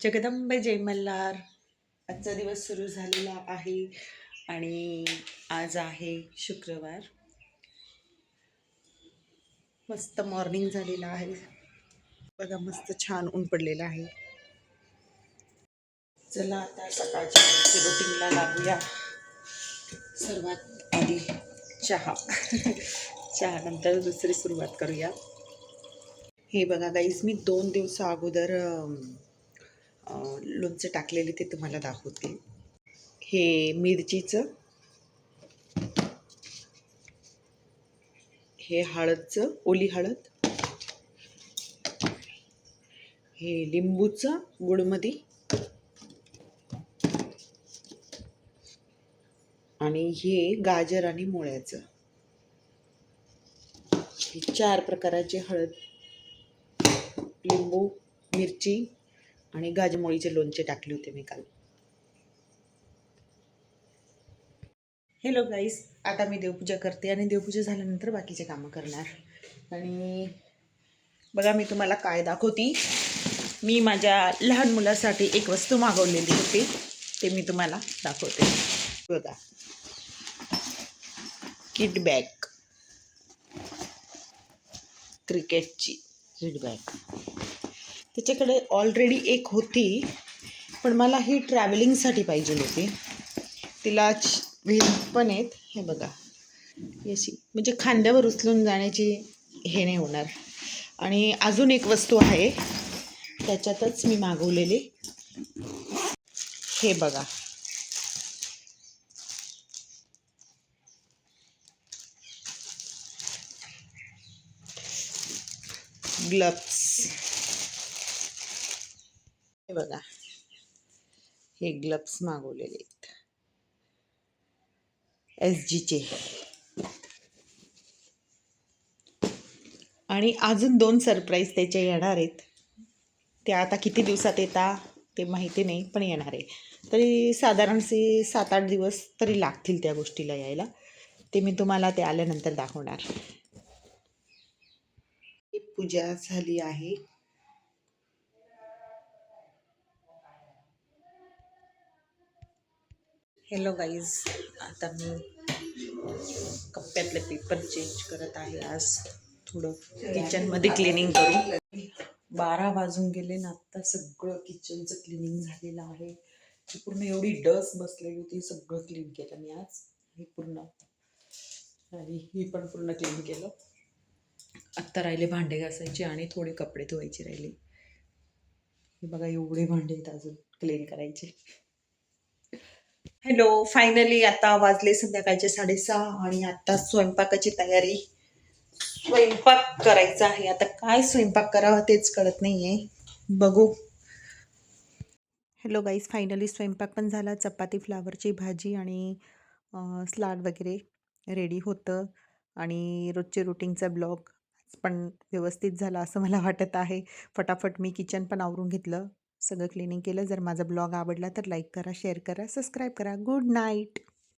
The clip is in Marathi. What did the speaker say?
जगदंबे जय मल्हार आजचा दिवस सुरू झालेला आहे आणि आज आहे शुक्रवार. मस्त मॉर्निंग झालेलं आहे. बघा मस्त छान ऊन पडलेलं आहे. चला आता सकाळच्या रुटीनला लागूया. सर्वात आधी चहा. चहा नंतर दुसरी सुरुवात करूया. हे बघा गाईज मी दोन दिवसा अगोदर लोणचं टाकलेले ते तुम्हाला दाखवते. हे मिरचीचं हे हळदचं ओली हळद हे लिंबूचं गुडमध्ये आणि हे गाजर आणि मुळ्याचं. हे चार प्रकाराचे हळद लिंबू मिरची आणि गाजमोळीचे लोणचे टाकले होते मी काल. हॅलो गाईस आता मी देवपूजा करते आणि देवपूजा झाल्यानंतर बाकीचे कामं करणार. आणि बघा मी तुम्हाला काय दाखवते? मी माझ्या लहान मुलासाठी एक वस्तू मागवलेली होती ते मी तुम्हाला दाखवते. बघा. किट बॅग क्रिकेटची किट बॅग त्याच्याकडे ऑलरेडी एक होती पण मला ही ट्रॅव्हलिंगसाठी पाहिजे होती. तिला व्हील पण आहेत. हे बघा. याची म्हणजे खांद्यावर उचलून जाण्याची हे नाही होणार. आणि अजून एक वस्तू आहे. त्याच्यातच मी मागवलेली. हे बघा. ग्लव्स. हे बघा. हे ग्लब्स मागवलेले आहेत. एस जीचे आणि अजून दोन सरप्राईज त्याचे येणार आहेत. ते आता किती दिवसात येता ते माहिती नाही पण येणार आहे. तरी साधारणसे सात आठ दिवस तरी लागतील त्या गोष्टीला यायला. ते मी तुम्हाला ते आल्यानंतर दाखवणार. ही पूजा झाली आहे. हॅलो गाईज आता मी कप्प्यातले पेपर चेंज करत आहे. आज थोडं किचनमध्ये क्लिनिंग करू. बारा वाजून गेले ना आत्ता सगळं किचनचं क्लिनिंग झालेलं आहे. पूर्ण एवढी डस बसलेली होती सगळं क्लीन केलं मी आज. हे पूर्ण. आणि ही पण पूर्ण क्लीन केलं. आत्ता राहिले भांडे घासायचे आणि थोडे कपडे धुवायचे राहिले. हे बघा एवढे भांडे आहेत अजून क्लीन करायचे. हॅलो फायनली आता वाजले संध्याकाळचे साडेसहा आणि आता स्वयंपाकाची तयारी. स्वयंपाक करायचा आहे. आता काय स्वयंपाक करावा तेच कळत नाही आहे बघू. हॅलो गाईज फायनली स्वयंपाक पण झाला. चपाती फ्लावरची भाजी आणि स्लाड वगैरे रेडी होतं. आणि रोजचे रुटीनचा ब्लॉग पण व्यवस्थित झाला असं मला वाटत आहे. फटाफट मी किचन पण आवरून घेतलं. सगळं क्लिनिंग केलं. जर माझा ब्लॉग आवडला तर लाईक करा शेअर करा सबस्क्राईब करा. Good night